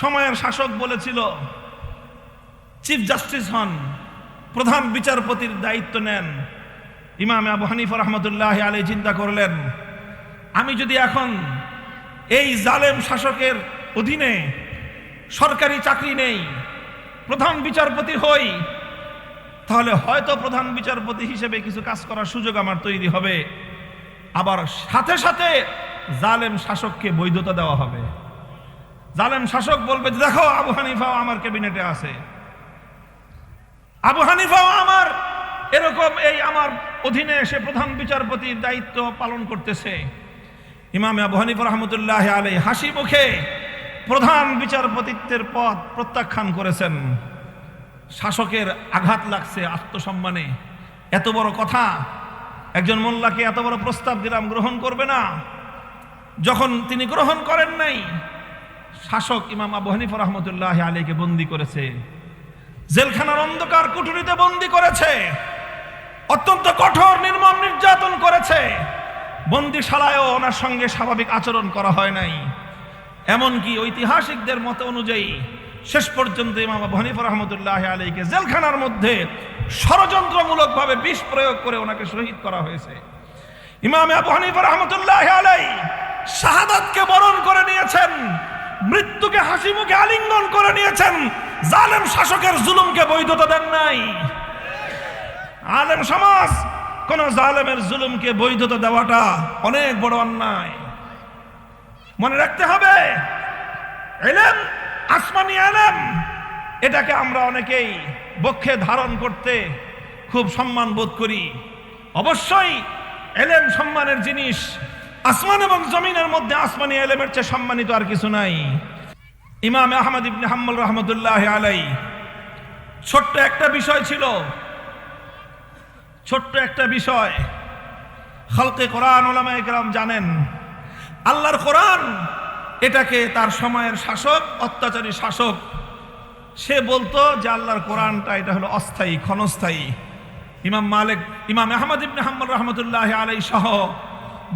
সময়ের শাসক বলেছিল, চিফ জাস্টিস হন, প্রধান বিচারপতির দায়িত্ব নেন। ইমাম আবু হানিফ রহমতুল্লাহ আলী চিন্তা করলেন, আমি যদি এখন এই জালেম শাসকের অধীনে সরকারি চাকরি নেই, প্রধান বিচারপতি হই, তাহলে হয়তো প্রধান বিচারপতি হিসেবে কিছু কাজ করার সুযোগ আমার তৈরি হবে। আবার সাথে সাথে জালেম শাসককে বৈধতা দেওয়া হবে। জালেম শাসক বলবে যে, দেখো আবু হানিফাও আমার ক্যাবিনেটে আছে। আবু হানিফাও আমার এরকম এই আমার অধীনে এসে প্রধান বিচারপতির দায়িত্ব পালন করতেছে। ইমাম আবু হানিফ রহমতুল্লাহ আলাই হাসি মুখে প্রধান বিচারপতিত্বের পদ প্রত্যাখ্যান করেছেন। শাসকের আঘাত লাগছে আত্মসম্মানে। এত বড় কথা একজন মোল্লাকে এত বড় প্রস্তাব দিলাম গ্রহণ করবে না। যখন তিনি গ্রহণ করেন নাই শাসক ইমাম আবু হানিফ রহমতুল্লাহ আলীকে বন্দি করেছে। জেলখানার অন্ধকার কুঠুরিতে বন্দি করেছে। অত্যন্ত কঠোর নির্মম নির্যাতন করেছে। বন্দিশালায়ও ওনার সঙ্গে স্বাভাবিক আচরণ করা হয় নাই। এমনকি ঐতিহাসিকদের মত অনুযায়ী শেষ পর্যন্ত ইমাম আবু হানিফ রহমতুল্লাহ আলীকে জেলখানার মধ্যে ষড়যন্ত্রমূলকভাবে বিষ প্রয়োগ করে ওনাকে শহীদ করা হয়েছে। ইমাম আবু হানিফ রহমতুল্লাহ আলাই শাহাদাতকে বরণ করে নিয়েছেন। মৃত্যুকে হাসি মুখে আলিঙ্গন করে নিয়েছেন। জালেম শাসকের জুলুমকে বৈধতা দেন নাই। আলেম সমাজ, কোন জালেমের জুলুমকে বৈধতা দেওয়াটা অনেক বড় অন্যায়। মনে রাখতে হবে, এলেম, আসমানি এলেম এটাকে আমরা অনেকেই বক্ষে ধারণ করতে খুব সম্মান বোধ করি। অবশ্যই এলেম সম্মানের জিনিস আসমান এবং জমিনের মধ্যে আসমানি এলেমের চেয়ে সম্মানিত আর কিছু নাই। ইমাম আহমদ ইবনে হাম্মল রহমতুল্লাহ আলাই ছোট্ট একটা বিষয় ছিল। ছোট্ট একটা বিষয়। খালকে কোরআন ওলামা একরাম জানেন, আল্লাহর কোরআন এটাকে তার সময়ের শাসক, অত্যাচারী শাসক। সে বলতো যে আল্লাহর কোরআনটা এটা হলো অস্থায়ী, ক্ষণস্থায়ী। ইমাম মালিক, ইমাম আহমদ ইবনে হাম্মদ রহমতুল্লাহ আলাই সহ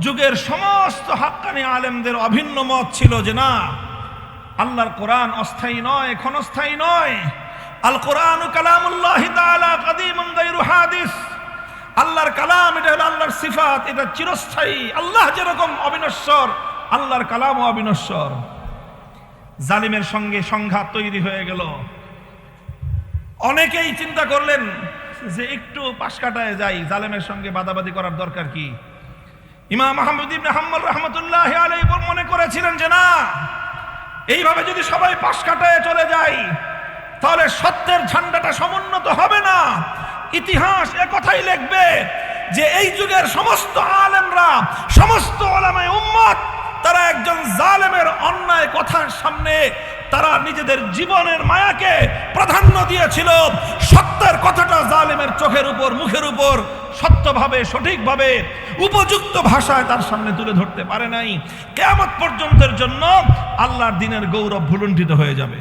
যুগের সমস্ত হাক্কানি আলেমদের অভিন্ন মত ছিল যে না, আল্লাহর কোরআন অস্থায়ী নয়, ক্ষণস্থায়ী নয়। আল কোরআন কালামুল্লাহ হাদিস। আল্লাহর কালাম, এটা হলো আল্লাহর সিফাত, এটা চিরস্থায়ী। আল্লাহ যেরকম অবিনশ্বর, আল্লাহর কালামও অবিনশ্বর। জালিমের সঙ্গে সংঘাত তৈরি হয়ে গেল। অনেকেই চিন্তা করলেন যে একটু পাশ কাটায় যাই, জালেমের সঙ্গে বাদাবাদি করার দরকার কি? ইমাম আহমদ ইবনে হাম্মল রহমতুল্লাহ আলাই মনে করেছিলেন যে না, এইভাবে যদি সবাই পাশ কাটায় চলে যায় তাহলে সত্যের ঝান্ডাটা সমুন্নত হবে না। ইতিহাস কথাই লিখবে যে এই যুগের সমস্ত আলেমরা, সমস্ত ওলামায়ে উম্মত, তারা একজন জালেমের অন্যায় কথার সামনে তারা নিজেদের জীবনের মায়াকে প্রাধান্য দিয়েছিল। সত্যের কথাটা জালেমের চোখের উপর, মুখের উপর সত্যভাবে, সঠিকভাবে, উপযুক্ত ভাষায় তার সামনে তুলে ধরতে পারে নাই। কেয়ামত পর্যন্তের জন্য আল্লাহর দিনের গৌরব ভুলুণ্ঠিত হয়ে যাবে।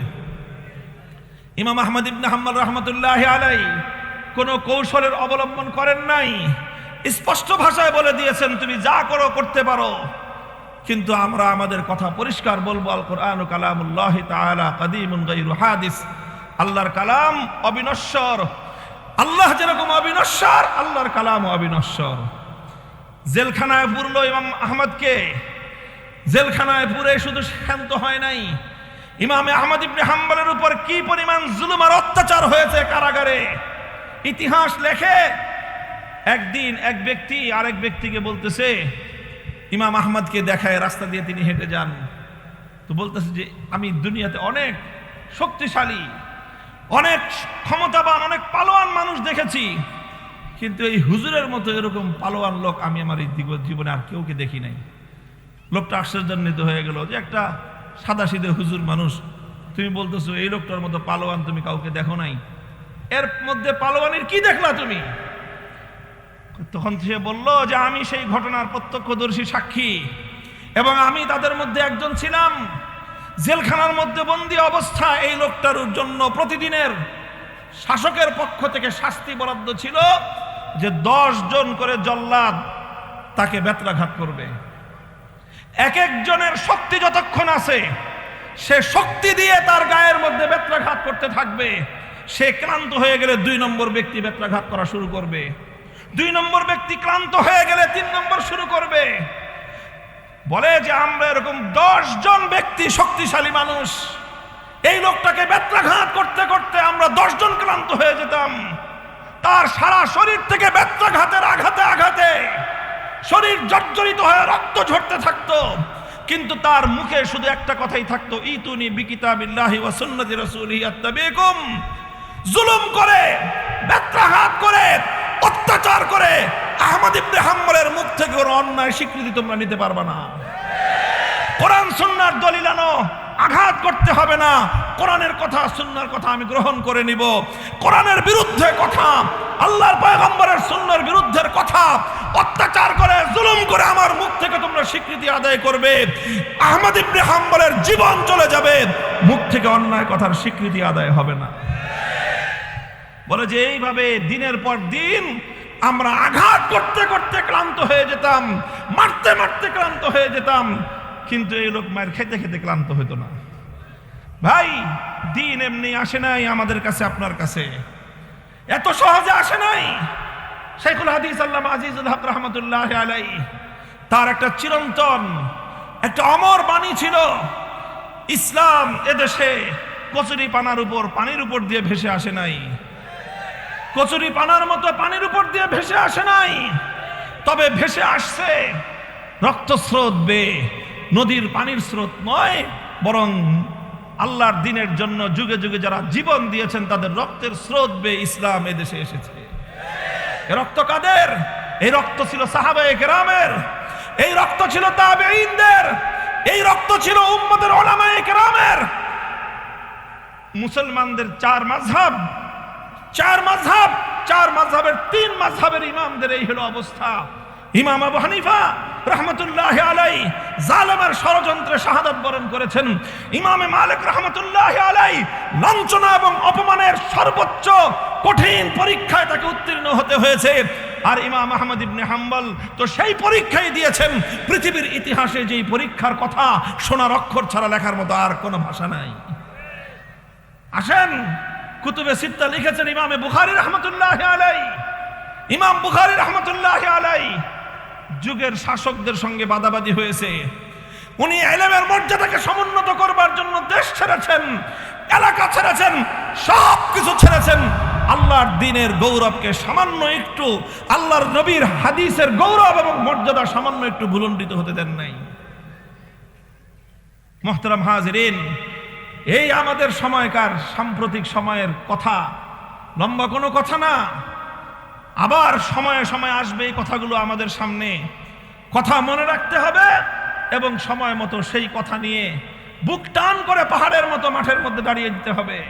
ইমাম আহমদ ইবনে হাম্মদ রহমতুল্লাহ আলাই কোনো কৌশলের অবলম্বন করেন নাই। স্পষ্ট ভাষায় বলে দিয়েছেন, তুমি যা করো করতে পারো। কিন্তু আমরা আমাদের কথা পরিষ্কার বলব আল কোরআন কালামুল্লাহ গায়রু হাদিস। আল্লাহর কালাম অবিনশ্বর। আল্লাহ যেরকম অবিনশ্বর, আল্লাহর কালাম অবিনশ্বর। জেলখানায় পুরলো ইমাম আহমদকে। জেলখানায় পুরে শুধু শান্ত হয় নাই। ইমামে আহমদ ইবনে হাম্বলের উপর কি পরিমাণ জুলুম আর অত্যাচার হয়েছে কারাগারে? ইতিহাস লেখে, একদিন এক ব্যক্তি আরেক ব্যক্তিকে বলতেছে, ইমাম আহমদকে দেখায় রাস্তা দিয়ে তিনি হেঁটে যান। তো বলতেছে যে, আমি দুনিয়াতে অনেক শক্তিশালী অনেক ক্ষমতাবান, অনেক পালোয়ান মানুষ দেখেছি। কিন্তু এই হুজুরের মতো এরকম পালোয়ান লোক আমি আমার এই জীব- জীবনে আর কেউকে দেখি নাই। লোকটা আশ্চর্যান্বিত হয়ে গেল যে একটা সাদা সিধে হুজুর মানুষ, তুমি বলতেছো এই লোকটার মতো পালোয়ান তুমি কাউকে দেখো নাই? এর মধ্যে পালোয়ানের কি দেখলা তুমি? তখন সে বলল যে, আমি সেই ঘটনার প্রত্যক্ষদর্শী সাক্ষী এবং আমি তাদের মধ্যে একজন ছিলাম। জেলখানার মধ্যে বন্দি অবস্থা এই লোকটার জন্য প্রতিদিনের শাসকের পক্ষ থেকে শাস্তি বরাদ্দ ছিল যে দশ জন করে জল্লাদ তাকে বেতরাঘাত করবে। এক একজনের শক্তি যতক্ষণ আছে, সে শক্তি দিয়ে তার গায়ের মধ্যে বেত্রাঘাত করতে থাকবে। সে ক্লান্ত হয়ে গেলে দুই নম্বর ব্যক্তি বেত্রাঘাত করা শুরু করবে। দুই নম্বর ব্যক্তি ক্লান্ত হয়ে গেলে তিন নম্বর শুরু করবে। বলে যে আমরা এরকম জন ব্যক্তি শক্তিশালী মানুষ। এই লোকটাকে বেত্রাঘাত করতে করতে আমরা জন ক্লান্ত হয়ে যেতাম। তার সারা শরীর থেকে বেত্রাঘাতের আঘাতে আঘাতে শরীর জর্জরিত হয়ে রক্ত ঝরতে থাকতো। কিন্তু তার মুখে শুধু একটা কথাই থাকতো, ইতুনি বিকিতাবিল্লাহি ওয়া সুন্নতি রাসূলিহি আত্তাবিকুম। জুলুম করে বেত্রাঘাত করে, অত্যাচার করে আহমদ ইবনে হাম্বলের মুখ থেকে ওর অন্যায় স্বীকৃতি তোমরা নিতে পারবে না। কোরআন, সুন্নার দলিল আনো, আঘাত করতে হবে না। কোরআনের কথা, সুন্নার কথা আমি গ্রহণ করে নিব। কোরআনের বিরুদ্ধে কথা, আল্লাহর পয়গম্বরের সুন্নার বিরুদ্ধের কথা, অত্যাচার করে, জুলুম করে আমার মুখ থেকে তোমরা স্বীকৃতি আদায় করবে। আহমদ ইবনে হাম্বলের জীবন চলে যাবে, মুখ থেকে অন্যায় কথার স্বীকৃতি আদায় হবে না। বলে যে, এইভাবে দিনের পর দিন আমরা আঘাত করতে করতে ক্লান্ত হয়ে যেতাম, মারতে মারতে ক্লান্ত হয়ে যেতাম, কিন্তু এই লোক মায়ের খেতে খেতে ক্লান্ত হতো না। ভাই, দিন এমনি আসে নাই আমাদের কাছে, আপনার কাছে। এত সহজে আসে নাই। শেখুল হাদিস আল্লাহ আজিজুল হক রহমতুল্লাহ আলাই তার একটা চিরন্তন, একটা অমর বাণী ছিল। ইসলাম এদেশে কচুরি পানার উপর, পানির উপর দিয়ে ভেসে আসে নাই। কচুরি পানার মতো পানির উপর দিয়ে ভেসে আসে নাই। তবে ভেসে আসছে রক্তস্রোত বে, নদীর পানির স্রোত নয়, বরং আল্লাহর দিনের জন্য যুগে যুগে যারা জীবন দিয়েছেন, তাদের রক্তের স্রোত বে ইসলাম এদেশে এসেছে। এ রক্ত কাদের? এই রক্ত ছিল সাহাবায়ে কেরামের, এই রক্ত ছিল তাবেঈনদের, এই রক্ত ছিল উম্মতের ওলামায়ে কেরামের। মুসলমানদের চার মাযহাব চার মাযহাব চার মাযহাবের তিন মাযহাবের ইমামদের এই হলো অবস্থা। ইমাম আবু হানিফা রহমতুল্লাহ আলাই জালেমের ষড়যন্ত্রে শাহাদাত বরণ করেছেন। ইমামে মালিক রহমতুল্লাহ আলাই লাঞ্ছনা এবং অপমানের সর্বোচ্চ কঠিন পরীক্ষায় তাকে উত্তীর্ণ হতে হয়েছে। আর ইমাম আহমদ ইবনে হাম্বল তো সেই পরীক্ষাই দিয়েছেন, পৃথিবীর ইতিহাসে যেই পরীক্ষার কথা সোনার অক্ষর ছাড়া লেখার মতো আর কোনো ভাষা নাই। আসেন কুতুবে সিত্তা লিখেছেন ইমামে বুখারি রহমতুল্লাহ আলাই ইমাম বুখারি রহমতুল্লাহ আলাই যুগের শাসকদের সঙ্গে বাদাবাদি হয়েছে। উনি এলেমের মর্যাদাকে সমুন্নত করবার জন্য দেশ ছেড়েছেন, এলাকা ছেড়েছেন সব কিছু ছেড়েছেন। আল্লাহর দিনের গৌরবকে সামান্য একটু, আল্লাহর নবীর হাদিসের গৌরব এবং মর্যাদা সামান্য একটু ভুলণ্ডিত হতে দেন নাই। মোহতরম হাজরিন এই আমাদের সময়কার সাম্প্রতিক সময়ের কথা। লম্বা কোনো কথা না। আবার সময়ে সময়ে আসবে এই কথাগুলো আমাদের সামনে। কথা মনে রাখতে হবে এবং সময় মতো সেই কথা নিয়ে বুক টান করে পাহাড়ের মতো মাঠের মধ্যে দাঁড়িয়ে দিতে হবে।